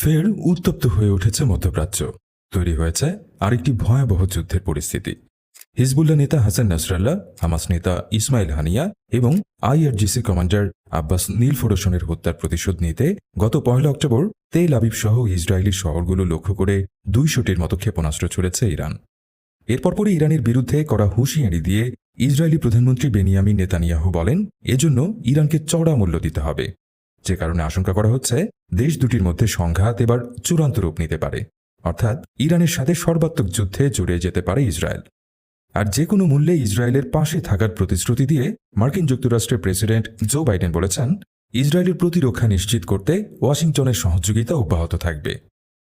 ফের উত্তপ্ত হয়ে উঠেছে মধ্যপ্রাচ্য। তৈরি হয়েছে আরেকটি ভয়াবহ যুদ্ধের পরিস্থিতি। হিজবুল্লাহ নেতা হাসান নাসরাল্লাহ, হামাস নেতা ইসমাইল হানিয়া এবং আইআরজিসি কমান্ডার আব্বাস নীলফোরসনের হত্যার প্রতিশোধ নিতে গত পয়লা অক্টোবর তেল আবিব সহ ইসরায়েলি শহরগুলো লক্ষ্য করে দুইশোটির মতো ক্ষেপণাস্ত্র ছুড়েছে ইরান। এরপর পরে ইরানের বিরুদ্ধে করা হুঁশিয়ারি দিয়ে ইসরায়েলি প্রধানমন্ত্রী বেনিয়ামিন নেতানিয়াহু বলেন, এজন্য ইরানকে চড়া মূল্য দিতে হবে। যে কারণে আশঙ্কা করা হচ্ছে, দেশ দুটির মধ্যে সংঘাত এবার চূড়ান্ত রূপ নিতে পারে। অর্থাৎ ইরানের সাথে সর্বাত্মক যুদ্ধে জড়িয়ে যেতে পারে ইসরায়েল। আর যে কোনো মূল্যে ইসরায়েলের পাশে থাকার প্রতিশ্রুতি দিয়ে মার্কিন যুক্তরাষ্ট্রের প্রেসিডেন্ট জো বাইডেন বলেছেন, ইসরায়েলের প্রতিরক্ষা নিশ্চিত করতে ওয়াশিংটনের সহযোগিতা অব্যাহত থাকবে।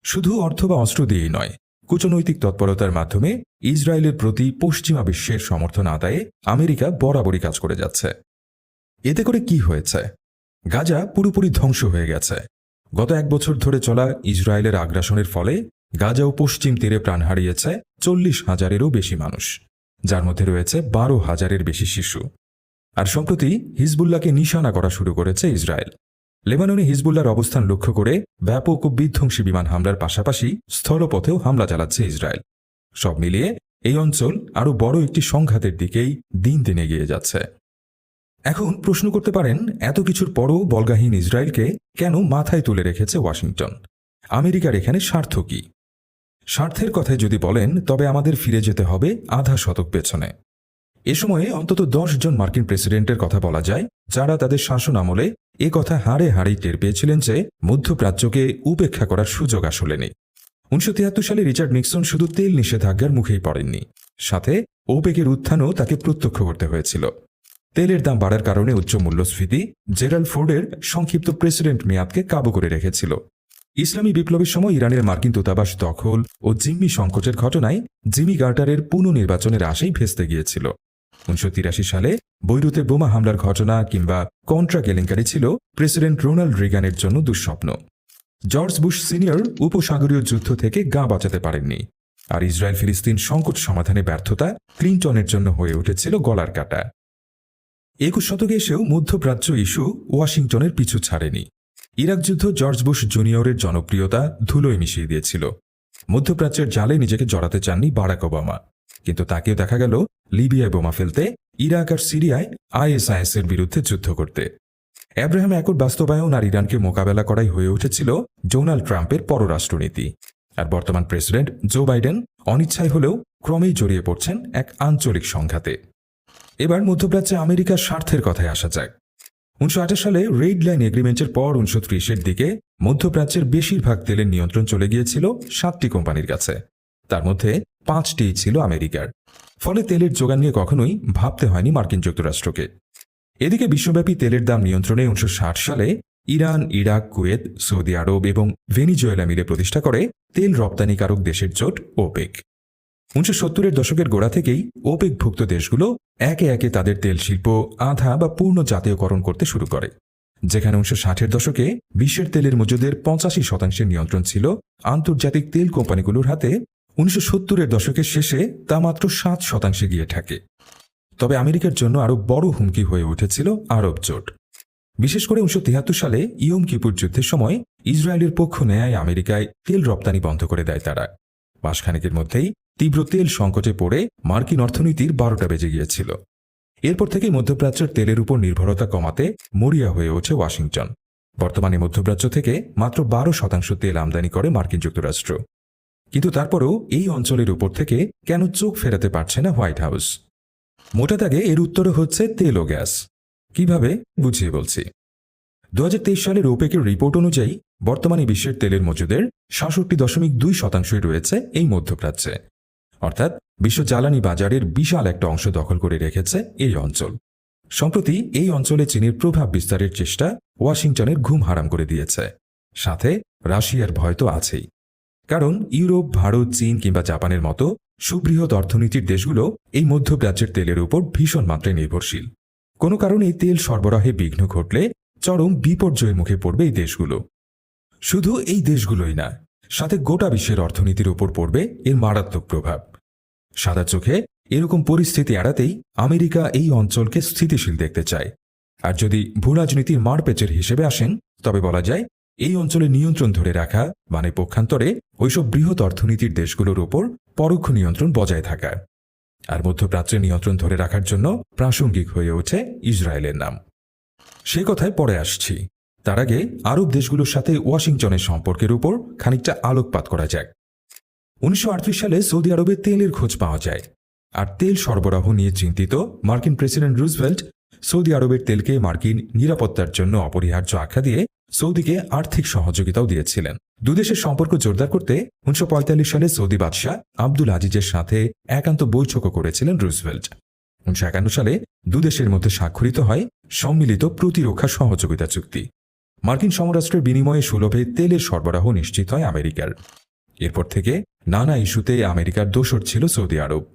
শুধু অর্থ বা অস্ত্র দিয়েই নয়, কূটনৈতিক তৎপরতার মাধ্যমে ইসরায়েলের প্রতি পশ্চিমা বিশ্বের সমর্থন আদায়ে আমেরিকা বরাবরই কাজ করে যাচ্ছে। এতে করে কি হয়েছে? গাজা পুরোপুরি ধ্বংস হয়ে গেছে। গত এক বছর ধরে চলা ইসরায়েলের আগ্রাসনের ফলে গাজা ও পশ্চিম তীরে প্রাণ হারিয়েছে চল্লিশ হাজারেরও বেশি মানুষ, যার মধ্যে রয়েছে বারো হাজারের বেশি শিশু। আর সম্প্রতি হিজবুল্লাহকে নিশানা করা শুরু করেছে ইসরায়েল। লেবাননে হিজবুল্লাহর অবস্থান লক্ষ্য করে ব্যাপক ও বিধ্বংসী বিমান হামলার পাশাপাশি স্থলপথেও হামলা চালাচ্ছে ইসরায়েল। সব মিলিয়ে এই অঞ্চল আরও বড় একটি সংঘাতের দিকেই দিন দিন এগিয়ে যাচ্ছে। এখন প্রশ্ন করতে পারেন, এত কিছুর পরও বলগাহীন ইসরায়েলকে কেন মাথায় তুলে রেখেছে ওয়াশিংটন? আমেরিকার এখানে স্বার্থ কি? স্বার্থের কথায় যদি বলেন, তবে আমাদের ফিরে যেতে হবে আধা শতক পেছনে। এ সময়ে অন্তত দশ জন মার্কিন প্রেসিডেন্টের কথা বলা যায়, যারা তাদের শাসন আমলে এ কথা হাড়ে হাড়েই টের পেয়েছিলেন যে মধ্যপ্রাচ্যকে উপেক্ষা করার সুযোগ আসলে নেই। উনিশশো তিয়াত্তর সালে রিচার্ড নিক্সন শুধু তেল নিষেধাজ্ঞার মুখেই পড়েননি। সাথে ওপেকের উত্থানও তাকে প্রত্যক্ষ করতে হয়েছিল। তেলের দাম বাড়ার কারণে উচ্চ মূল্যস্ফীতি, জেরাল্ড ফোর্ডের সংক্ষিপ্ত প্রেসিডেন্ট মেয়াদকে কাবু করে রেখেছিল। ইসলামী বিপ্লবের সময় ইরানের মার্কিন দূতাবাস দখল ও জিম্মি সংকটের ঘটনায় জিমি গার্টারের পুনর্নির্বাচনের আশাই ভেস্তে গিয়েছিল। উনিশশো তিরাশি সালে বৈরুতে বোমা হামলার ঘটনা কিংবা কন্ট্রা কেলেঙ্কারি ছিল প্রেসিডেন্ট রোনাল্ড রিগানের জন্য দুঃস্বপ্ন। জর্জ বুশ সিনিয়র উপসাগরীয় যুদ্ধ থেকে গা বাঁচাতে পারেননি। আর ইসরায়েল ফিলিস্তিন সংকট সমাধানে ব্যর্থতা ক্লিন্টনের জন্য হয়ে উঠেছিল গলার কাটা। একুশ শতকে এসেও মধ্যপ্রাচ্য ইস্যু ওয়াশিংটনের পিছু ছাড়েনি। ইরাক যুদ্ধ জর্জ বুশ জুনিয়রের জনপ্রিয়তা ধুলোয় মিশিয়ে দিয়েছিল। মধ্যপ্রাচ্যের জালে নিজেকে জড়াতে চাননি বারাক ওবামা। কিন্তু তাকেও দেখা গেল লিবিয়ায় বোমা ফেলতে, ইরাক আর সিরিয়ায় আইএসআইএস এর বিরুদ্ধে যুদ্ধ করতে। অ্যাব্রাহাম অ্যাকর্ড বাস্তবায়ন আর ইরানকে মোকাবেলা করাই হয়ে উঠেছিল ডোনাল্ড ট্রাম্পের পররাষ্ট্রনীতি। আর বর্তমান প্রেসিডেন্ট জো বাইডেন অনিচ্ছায় হলেও ক্রমেই জড়িয়ে পড়ছেন এক আঞ্চলিক সংঘাতে। এবার মধ্যপ্রাচ্যে আমেরিকার স্বার্থের কথায় আসা যাক। উনিশশো আঠাশ সালে রেড লাইন এগ্রিমেন্টের পর উনিশশো ত্রিশের দিকে মধ্যপ্রাচ্যের বেশিরভাগ তেলের নিয়ন্ত্রণ চলে গিয়েছিল সাতটি কোম্পানির কাছে। তার মধ্যে পাঁচটি ছিল আমেরিকার। ফলে তেলের যোগান নিয়ে কখনোই ভাবতে হয়নি মার্কিন যুক্তরাষ্ট্রকে। এদিকে বিশ্বব্যাপী তেলের দাম নিয়ন্ত্রণে উনিশশো ষাট সালে Iran, Iraq, Kuwait, Saudi Arab এবং ভেনিজুয়েলা মিলে প্রতিষ্ঠা করে তেল রপ্তানিকারক দেশের জোট ওপেক। উনিশশো সত্তরের দশকের গোড়া থেকেই ওপেকভুক্ত দেশগুলো একে একে তাদের তেল শিল্প, আধা বা পূর্ণ জাতীয়করণ করতে শুরু করে। যেখানে উনিশশো ষাটের দশকে বিশ্বের তেলের মজুদের পঁচাশি শতাংশের নিয়ন্ত্রণ ছিল আন্তর্জাতিক তেল কোম্পানিগুলোর হাতে, উনিশশো সত্তরের দশকের শেষে তা মাত্র সাত শতাংশে গিয়ে থাকে। তবে আমেরিকার জন্য আরও বড় হুমকি হয়ে উঠেছিল আরব জোট। বিশেষ করে উনিশশো তিয়াত্তর সালে ইয়ম কিপুর যুদ্ধের সময় ইসরায়েলের পক্ষ নেয় আমেরিকায় তেল রপ্তানি বন্ধ করে দেয় তারা। মাসখানেকের মধ্যেই তীব্র তেল সংকটে পড়ে মার্কিন অর্থনীতির বারোটা বেজে গিয়েছিল। এরপর থেকে মধ্যপ্রাচ্যের তেলের উপর নির্ভরতা কমাতে মরিয়া হয়ে ওঠে ওয়াশিংটন। বর্তমানে মধ্যপ্রাচ্য থেকে মাত্র বারো শতাংশ তেল আমদানি করে মার্কিন যুক্তরাষ্ট্র। কিন্তু তারপরেও এই অঞ্চলের উপর থেকে কেন চোখ ফেরাতে পারছে না হোয়াইট হাউস? মোটা দাগে এর উত্তরে হচ্ছে তেল ও গ্যাস। কীভাবে? বুঝিয়ে বলছি। দু হাজার তেইশ সালের ওপেকের রিপোর্ট অনুযায়ী বর্তমানে বিশ্বের তেলের মজুদের সাতষট্টি দশমিক দুই শতাংশই রয়েছে এই মধ্যপ্রাচ্যে। অর্থাৎ বিশ্ব জ্বালানি বাজারের বিশাল একটা অংশ দখল করে রেখেছে এই অঞ্চল। সম্প্রতি এই অঞ্চলে চীনের প্রভাব বিস্তারের চেষ্টা ওয়াশিংটনের ঘুম হারাম করে দিয়েছে। সাথে রাশিয়ার ভয় তো আছেই। কারণ ইউরোপ, ভারত, চীন কিংবা জাপানের মতো সুবৃহৎ অর্থনীতির দেশগুলো এই মধ্যপ্রাচ্যের তেলের উপর ভীষণ মাত্রায় নির্ভরশীল। কোনো কারণে তেল সরবরাহে বিঘ্ন ঘটলে চরম বিপর্যয়ের মুখে পড়বে এই দেশগুলো। শুধু এই দেশগুলোই না সাথে গোটা বিশ্বের অর্থনীতির ওপর পড়বে এর মারাত্মক প্রভাব। সাদা চোখে এরকম পরিস্থিতি এড়াতেই আমেরিকা এই অঞ্চলকে স্থিতিশীল দেখতে চায়। আর যদি ভূরাজনীতির মারপেচের হিসেবে আসেন, তবে বলা যায় এই অঞ্চলে নিয়ন্ত্রণ ধরে রাখা মানে পক্ষান্তরে ওইসব বৃহৎ অর্থনীতির দেশগুলোর ওপর পরোক্ষ নিয়ন্ত্রণ বজায় থাকা। আর মধ্যপ্রাচ্যের নিয়ন্ত্রণ ধরে রাখার জন্য প্রাসঙ্গিক হয়ে ওঠে ইসরায়েলের নাম। সে কথায় পরে আসছি। তার আগে আরব দেশগুলোর সাথে ওয়াশিংটনের সম্পর্কের উপর খানিকটা আলোকপাত করা যাক। উনিশশো আটত্রিশ সালে সৌদি আরবে তেলের খোঁজ পাওয়া যায়। আর তেল সরবরাহ নিয়ে চিন্তিত মার্কিন প্রেসিডেন্ট রুজভেল্ট সৌদি আরবের তেলকে মার্কিন নিরাপত্তার জন্য অপরিহার্য আখ্যা দিয়ে সৌদিকে আর্থিক সহযোগিতাও দিয়েছিলেন। দুদেশের সম্পর্ক জোরদার করতে উনিশশো পঁয়তাল্লিশ সালে সৌদি বাদশাহ আব্দুল আজিজের সাথে একান্ত বৈঠকও করেছিলেন রুজভেল্ট। উনিশশো একান্ন সালে দুদেশের মধ্যে স্বাক্ষরিত হয় সম্মিলিত প্রতিরক্ষা সহযোগিতা চুক্তি। মার্কিন সমরাষ্ট্রের বিনিময়ে সুলভে তেলের সরবরাহ নিশ্চিত হয় আমেরিকার। এরপর থেকে নানা ইস্যুতে আমেরিকার দোষর ছিল সৌদি আরব।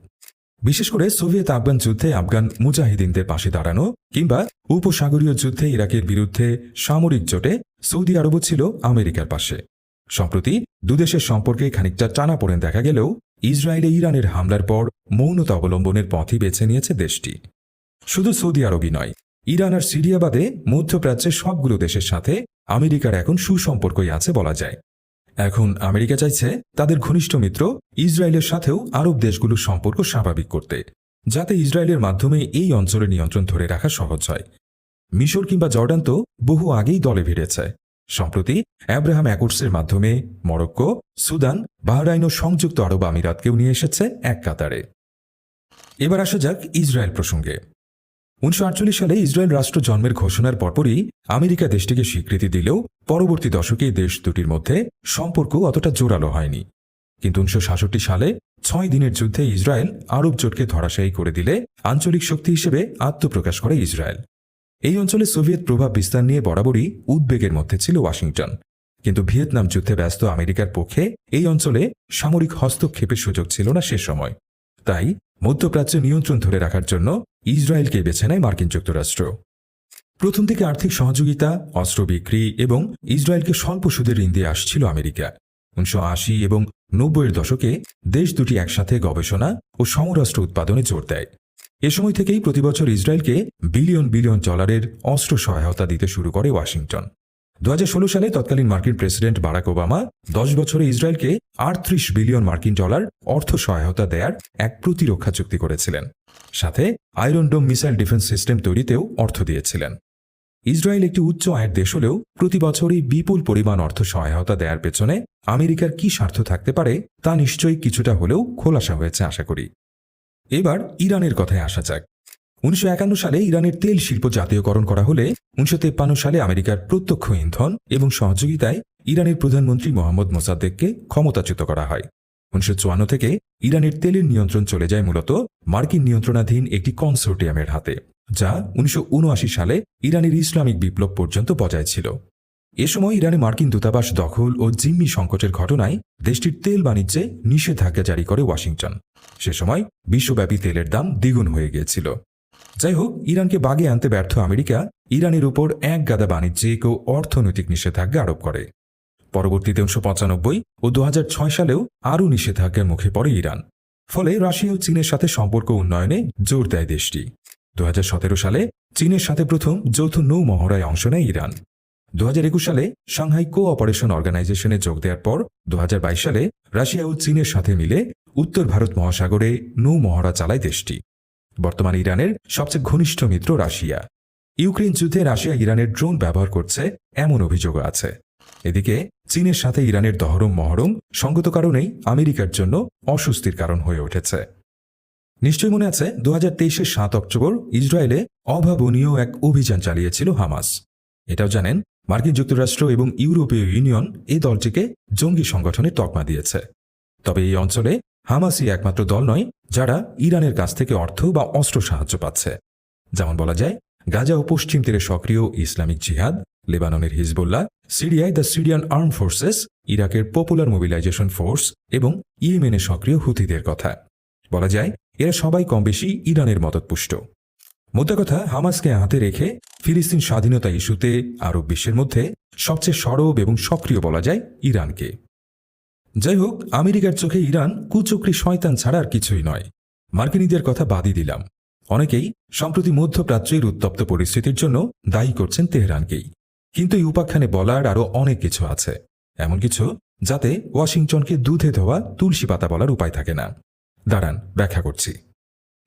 বিশেষ করে সোভিয়েত আফগান যুদ্ধে আফগান মুজাহিদিনদের পাশে দাঁড়ানো কিংবা উপসাগরীয় যুদ্ধে ইরাকের বিরুদ্ধে সামরিক জোটে সৌদি আরবও ছিল আমেরিকার পাশে। সম্প্রতি দুদেশের সম্পর্কে খানিকটা টানাপোড়েন দেখা গেলেও ইসরায়েলে ইরানের হামলার পর মৌনতা অবলম্বনের পথই বেছে নিয়েছে দেশটি। শুধু সৌদি আরবই নয় ইরান আর সিরিয়া বাদে মধ্যপ্রাচ্যের সবগুলো দেশের সাথে আমেরিকার এখন সুসম্পর্কই আছে বলা যায়। এখন আমেরিকা চাইছে তাদের ঘনিষ্ঠ মিত্র ইসরায়েলের সাথেও আরব দেশগুলোর সম্পর্ক স্বাভাবিক করতে, যাতে ইসরায়েলের মাধ্যমে এই অঞ্চলের নিয়ন্ত্রণ ধরে রাখা সহজ হয়। মিশর কিংবা জর্ডান তো বহু আগেই দলে ভিড়েছে। সম্প্রতি অ্যাব্রাহাম অ্যাকোর্সের মাধ্যমে মরক্কো, সুদান, বাহরাইন ও সংযুক্ত আরব আমিরাতকেও নিয়ে এসেছে এক কাতারে। এবার আসা যাক ইসরায়েল প্রসঙ্গে। উনিশশো আটচল্লিশ সালে ইসরায়েল রাষ্ট্র জন্মের ঘোষণার পরপরই আমেরিকা দেশটিকে স্বীকৃতি দিলেও পরবর্তী দশকে দেশ দুটির মধ্যে সম্পর্ক অতটা জোরালো হয়নি। কিন্তু উনিশশো সালে ছয় দিনের যুদ্ধে ইসরায়েল আরব জোটকে ধরাশায়ী করে দিলে আঞ্চলিক শক্তি হিসেবে আত্মপ্রকাশ করে ইসরায়েল। এই অঞ্চলে সোভিয়েত প্রভাব বিস্তার নিয়ে বরাবরই উদ্বেগের মধ্যে ছিল ওয়াশিংটন। কিন্তু ভিয়েতনাম যুদ্ধে ব্যস্ত আমেরিকার পক্ষে এই অঞ্চলে সামরিক হস্তক্ষেপের সুযোগ ছিল না সে সময়। তাই মধ্যপ্রাচ্যে নিয়ন্ত্রণ ধরে রাখার জন্য ইসরায়েলকে বেছে নেয় মার্কিন যুক্তরাষ্ট্র। প্রথম থেকে আর্থিক সহযোগিতা, অস্ত্র বিক্রি এবং ইসরায়েলকে স্বল্প সুদে ঋণ দিয়ে আসছিল আমেরিকা। উনিশশো আশি এবং নব্বইয়ের দশকে দেশ দুটি একসাথে গবেষণা ও সমরাষ্ট্র উৎপাদনে জোর দেয়। এ সময় থেকেই প্রতিবছর ইসরায়েলকে বিলিয়ন বিলিয়ন ডলারের অস্ত্র সহায়তা দিতে শুরু করে ওয়াশিংটন। দু হাজার ষোলো সালে তৎকালীন মার্কিন প্রেসিডেন্ট বারাক ওবামা দশ বছরে ইসরায়েলকে আটত্রিশ বিলিয়ন মার্কিন ডলার অর্থ সহায়তা দেয়ার এক প্রতিরক্ষা চুক্তি করেছিলেন। সাথে Iron Dome missile defence system তৈরিতেও অর্থ দিয়েছিলেন। ইসরায়েল একটি উচ্চ আয়ের দেশ হলেও প্রতি বছরই বিপুল পরিমাণ অর্থ সহায়তা দেওয়ার পেছনে আমেরিকার কি স্বার্থ থাকতে পারে তা নিশ্চয়ই কিছুটা হলেও খোলাসা হয়েছে আশা করি। এবার ইরানের কথায় আসা যাক। উনিশশো একান্ন সালে ইরানের তেল শিল্প জাতীয়করণ করা হলে উনিশশো সালে আমেরিকার প্রত্যক্ষ ইন্ধন এবং সহযোগিতায় ইরানের প্রধানমন্ত্রী মোহাম্মদ মোসাদ্দেককে ক্ষমতাচ্যুত করা হয়। উনিশশো চুয়ান্ন থেকে ইরানের তেলের নিয়ন্ত্রণ চলে যায় মূলত মার্কিন নিয়ন্ত্রণাধীন একটি কনসোর্টিয়ামের হাতে, যা উনিশশো উনআশি সালে ইরানের ইসলামিক বিপ্লব পর্যন্ত বজায় ছিল। এ সময় ইরানে মার্কিন দূতাবাস দখল ও জিম্মি সংকটের ঘটনায় দেশটির তেল বাণিজ্যে নিষেধাজ্ঞা জারি করে ওয়াশিংটন। সে সময় বিশ্বব্যাপী তেলের দাম দ্বিগুণ হয়ে গিয়েছিল। যাই হোক ইরানকে বাগে আনতে ব্যর্থ আমেরিকা ইরানের উপর এক গাদা বাণিজ্যিক ও অর্থনৈতিক নিষেধাজ্ঞা আরোপ করে। পরবর্তীতে উনিশশো পঁচানব্বই ও দু হাজার ছয় সালেও আরও নিষেধাজ্ঞার মুখে পড়ে ইরান। ফলে রাশিয়া ও চীনের সাথে সম্পর্ক উন্নয়নে জোর দেয় দেশটি। দুহাজার সতেরো সালে চীনের সাথে প্রথম যৌথ নৌ মহড়ায় অংশ নেয় ইরান। দু হাজার একুশ সালে সাংহাই কো অপারেশন অর্গানাইজেশনে যোগ দেওয়ার পর দু হাজার বাইশ সালে রাশিয়া ও চীনের সাথে মিলে উত্তর ভারত মহাসাগরে নৌ মহড়া চালায় দেশটি। বর্তমানে ইরানের সবচেয়ে ঘনিষ্ঠ মিত্র রাশিয়া। ইউক্রেন যুদ্ধে রাশিয়া ইরানের ড্রোন ব্যবহার করছে এমন অভিযোগও আছে। এদিকে, চীনের সাথে ইরানের দহরম মহরম সঙ্গত কারণেই আমেরিকার জন্য অস্বস্তির কারণ হয়ে উঠেছে। নিশ্চয় মনে আছে দু হাজার তেইশের সাত অক্টোবর ইসরায়েলে অভাবনীয় এক অভিযান চালিয়েছিল হামাস। এটাও জানেন, মার্কিন যুক্তরাষ্ট্র এবং ইউরোপীয় ইউনিয়ন এই দলটিকে জঙ্গি সংগঠনের তকমা দিয়েছে। তবে এই অঞ্চলে হামাসই একমাত্র দল নয়, যারা ইরানের কাছ থেকে অর্থ বা অস্ত্র সাহায্য পাচ্ছে। যেমন বলা যায়, গাজা ও পশ্চিম তীরে সক্রিয় ইসলামিক জিহাদ, লেবাননের হিজবুল্লাহ, সিরিয়ায় দ্য সিরিয়ান আর্ম ফোর্সেস, ইরাকের পপুলার মোবিলাইজেশন ফোর্স এবং ইয়েমেনে সক্রিয় হুথিদের কথা। বলা যায়, এরা সবাই কম বেশি ইরানের মদতপুষ্ট। মোদ্দা কথা, হামাসকে হাতে রেখে ফিলিস্তিন স্বাধীনতা ইস্যুতে আরব বিশ্বের মধ্যে সবচেয়ে সরব এবং সক্রিয় বলা যায় ইরানকে। যাই হোক আমেরিকার চোখে ইরান কুচক্রি শয়তান ছাড়া আর কিছুই নয়। মার্কিনীদের কথা বাদই দিলাম। অনেকেই, সম্প্রতি মধ্যপ্রাচ্যের উত্তপ্ত পরিস্থিতির জন্য দায়ী করছেন তেহরানকেই। কিন্তু এই উপাখ্যানে বলার আরও অনেক কিছু আছে। এমন কিছু যাতে ওয়াশিংটনকে দুধে ধোয়া তুলসী পাতা বলার উপায় থাকে না। দাঁড়ান, ব্যাখ্যা করছি।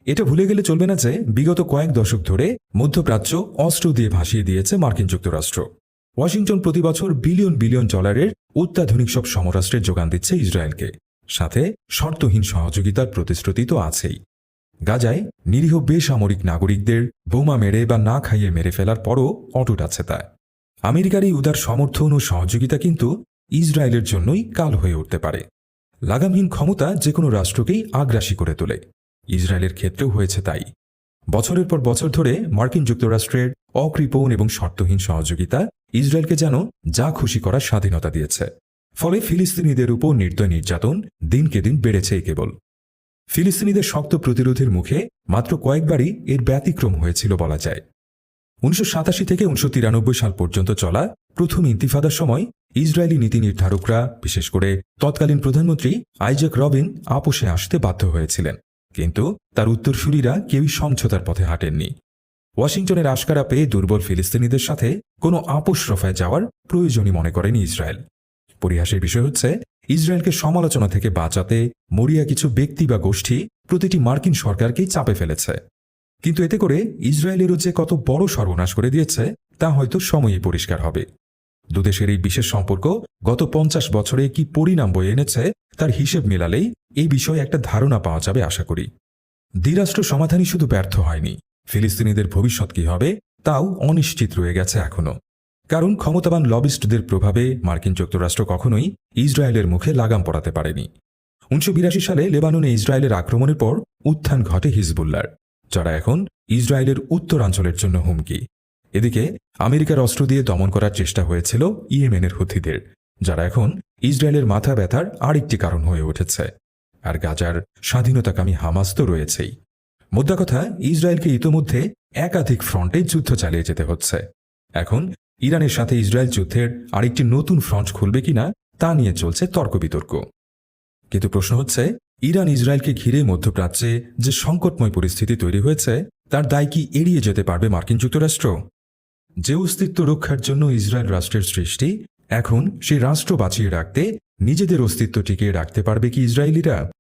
এটা ভুলে গেলে চলবে না যে, বিগত কয়েক দশক ধরে মধ্যপ্রাচ্য অস্ত্র দিয়ে ভাসিয়ে দিয়েছে মার্কিন যুক্তরাষ্ট্র। ওয়াশিংটন প্রতি বছর বিলিয়ন বিলিয়ন ডলারের অত্যাধুনিক সব সমরাষ্ট্রের যোগান দিচ্ছে ইসরায়েলকে। সাথে শর্তহীন সহযোগিতার প্রতিশ্রুতি তো আছেই। গাজায় নিরীহ বেসামরিক নাগরিকদের বোমা মেরে বা না খাইয়ে মেরে ফেলার পরও অটুট আছে তা আমেরিকার এই উদার সমর্থন ও সহযোগিতা কিন্তু ইসরায়েলের জন্যই কাল হয়ে উঠতে পারে। লাগামহীন ক্ষমতা যে কোনো রাষ্ট্রকেই আগ্রাসী করে তোলে। ইসরায়েলের ক্ষেত্রেও হয়েছে তাই। বছরের পর বছর ধরে মার্কিন যুক্তরাষ্ট্রের অকৃপণ এবং শর্তহীন সহযোগিতা ইসরায়েলকে যেন যা খুশি করার স্বাধীনতা দিয়েছে। ফলে ফিলিস্তিনিদের উপর নির্দয় নির্যাতন দিনকে দিন বেড়েছেই কেবল। ফিলিস্তিনিদের শক্ত প্রতিরোধের মুখে মাত্র কয়েকবারই এর ব্যতিক্রম হয়েছিল বলা যায়। উনিশশো সাতাশি থেকে উনিশশো তিরানব্বই সাল পর্যন্ত চলা প্রথম ইন্তিফাদার সময় ইসরায়েলি নীতি নির্ধারকরা, বিশেষ করে তৎকালীন প্রধানমন্ত্রী আইজাক রবিন, আপোষে আসতে বাধ্য হয়েছিলেন। কিন্তু তার উত্তরসূরিরা কেউই সমঝোতার পথে হাঁটেননি। ওয়াশিংটনের আশকারা পেয়ে দুর্বল ফিলিস্তিনিদের সাথে কোনো আপোষ রফায় যাওয়ার প্রয়োজনই মনে করেনি ইসরায়েল। পরিহাসের বিষয় হচ্ছে, ইসরায়েলকে সমালোচনা থেকে বাঁচাতে মরিয়া কিছু ব্যক্তি বা গোষ্ঠী প্রতিটি মার্কিন সরকারকেই চাপে ফেলেছে। কিন্তু এতে করে ইসরায়েলেরও যে কত বড় সর্বনাশ করে দিয়েছে, তা হয়তো সময়ই পরিষ্কার হবে। দুদেশের এই বিশেষ সম্পর্ক গত পঞ্চাশ বছরে কি পরিণাম বয়ে এনেছে, তার হিসেব মেলালেই এই বিষয়ে একটা ধারণা পাওয়া যাবে আশা করি। দ্বিরাষ্ট্র সমাধানই শুধু ব্যর্থ হয়নি। ফিলিস্তিনিদের ভবিষ্যৎ কি হবে, তাও অনিশ্চিত রয়ে গেছে এখনও কারণ ক্ষমতাবান লবিস্টদের প্রভাবে মার্কিন যুক্তরাষ্ট্র কখনোই ইসরায়েলের মুখে লাগাম পড়াতে পারেনি। উনিশশো বিরাশি সালে লেবাননে ইসরায়েলের আক্রমণের পর উত্থান ঘটে হিজবুল্লার, যারা এখন ইসরায়েলের উত্তরাঞ্চলের জন্য হুমকি। এদিকে আমেরিকার অস্ত্র দিয়ে দমন করার চেষ্টা হয়েছিল ইয়েমেনের হুথিদের, যারা এখন ইসরায়েলের মাথা ব্যথার আরেকটি কারণ হয়ে উঠেছে। আর গাজার স্বাধীনতাকামী হামাস তো রয়েছেই। মোদ্দা কথা, ইসরায়েলকে ইতোমধ্যে একাধিক ফ্রন্টে যুদ্ধ চালিয়ে যেতে হচ্ছে। এখন, ইরানের সাথে ইসরায়েল যুদ্ধের আরেকটি নতুন ফ্রন্ট খুলবে কিনা, তা নিয়ে চলছে তর্ক বিতর্ক কিন্তু প্রশ্ন হচ্ছে, ইরান ইসরায়েলকে ঘিরে মধ্যপ্রাচ্যে যে সংকটময় পরিস্থিতি তৈরি হয়েছে, তার দায় কি এড়িয়ে যেতে পারবে মার্কিন যুক্তরাষ্ট্র? যে অস্তিত্ব রক্ষার জন্য ইসরায়েল রাষ্ট্রের সৃষ্টি, এখন সেই রাষ্ট্র বাঁচিয়ে রাখতে নিজেদের অস্তিত্ব টিকিয়ে রাখতে পারবে কি ইসরায়েলিরা?